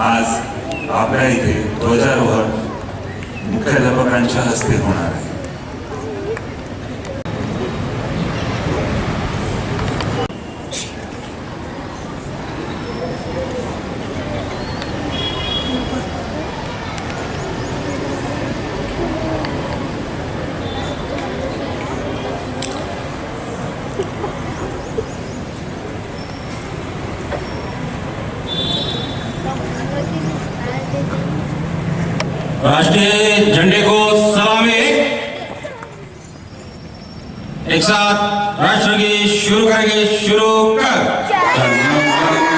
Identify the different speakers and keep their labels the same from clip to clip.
Speaker 1: आज आपल्या इथे ध्वजारोहण मुख्याध्यापकांच्या हस्ते होणार आहे.
Speaker 2: राष्ट्रीय झंडे को सलामी। एक साथ राष्ट्र की शुरू करेंगे शुरू कर।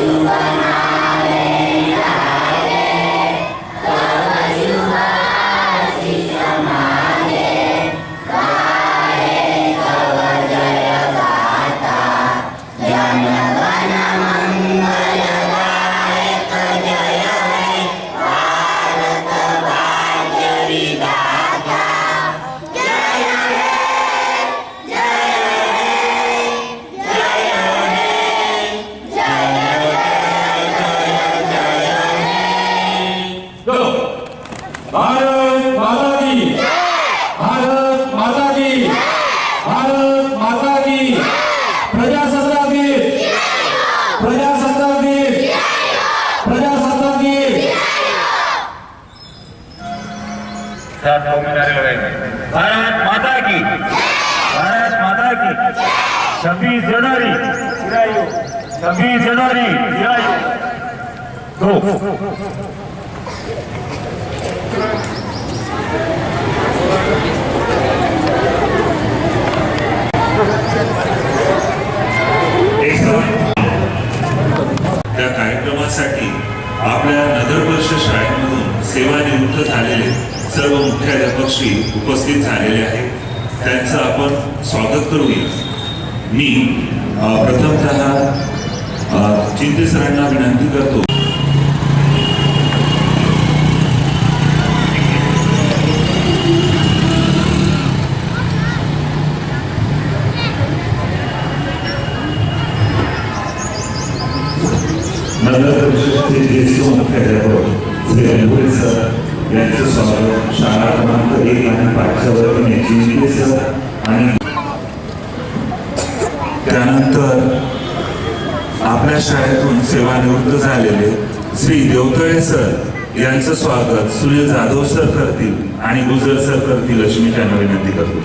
Speaker 2: Tua भारत माता की। भारत माता की।
Speaker 3: छब्बीस जनवरी। छब्बीस जनवरी। दो।
Speaker 1: त्या कार्यक्रमासाठी आपल्या नगरवर्ष शाळेमधून सेवानिवृत्त झालेले सर्व मुख्याध्यापक श्री उपस्थित झालेले आहेत त्यांचं आपण स्वागत करूया. मी प्रथमत चिंते सरांना विनंती करतो. नगर परिषदेचे मुख्याध्यापक श्री सर यांचं स्वागत शाळा क्रमांक एक आणि पाचच्या वतीने चिंते सर आणि त्यानंतर आपल्या शाळेतून सेवानिवृत्त झालेले श्री देवतळे सर यांचं स्वागत सुनील जाधव सर करतील आणि गुजर सर करतील अशी मी त्यांना विनंती करतो.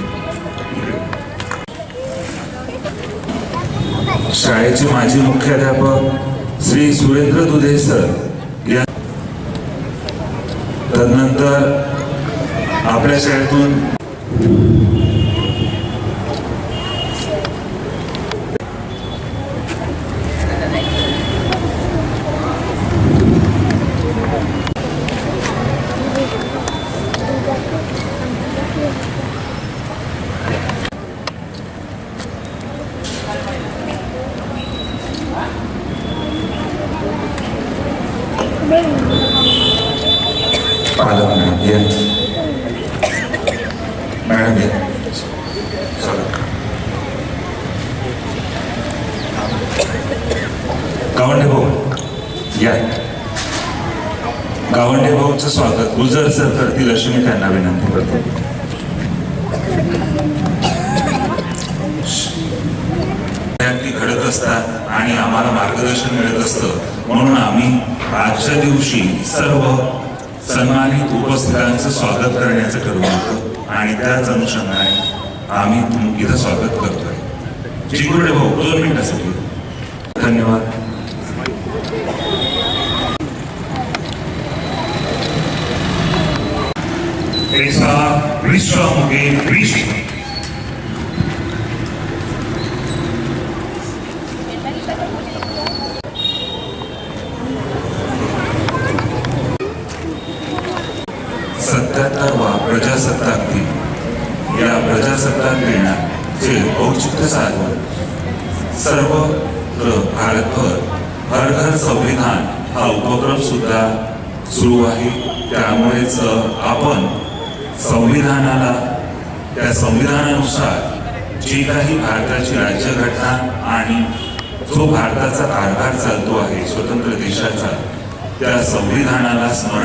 Speaker 1: शाळेचे माजी मुख्याध्यापक श्री सुरेंद्र दुधे सर तदनंतर आपल्या शाळेतून Thank पालक मॅडम या मॅडम गावंडे भाऊ या गावंडे भाऊचं स्वागत. गुजर सर करतील अशी मी त्यांना विनंती करतो. घडत असतात आणि आम्हाला मार्गदर्शन मिळत असतं. म्हणून आम्ही आजच्या दिवशी सर्व सन्मानित उपस्थितांचं स्वागत करण्याचं ठरवलं आणि त्याच अनुषंगाने आम्ही तुम- इथं स्वागत करतोय. चिकुर्डे भाऊ दोन मिनिटासाठी. धन्यवाद. ऐसा विश्व मुगे विश्व. सत्त्याहत्तरवा प्रजासत्ताक दिन. या प्रजासत्ताक दिनाचे औचित्य साधून सर्वत्र भारतभर हर घर संविधान हा उपक्रम सुद्धा सुरू आहे. त्यामुळेच आपण संविधानाला त्या संविधानानुसार जी काही भारताची राज्यघटना आणि जो भारताचा कारभार चालतो आहे स्वतंत्र देशाचा त्या संविधानाला स्मरण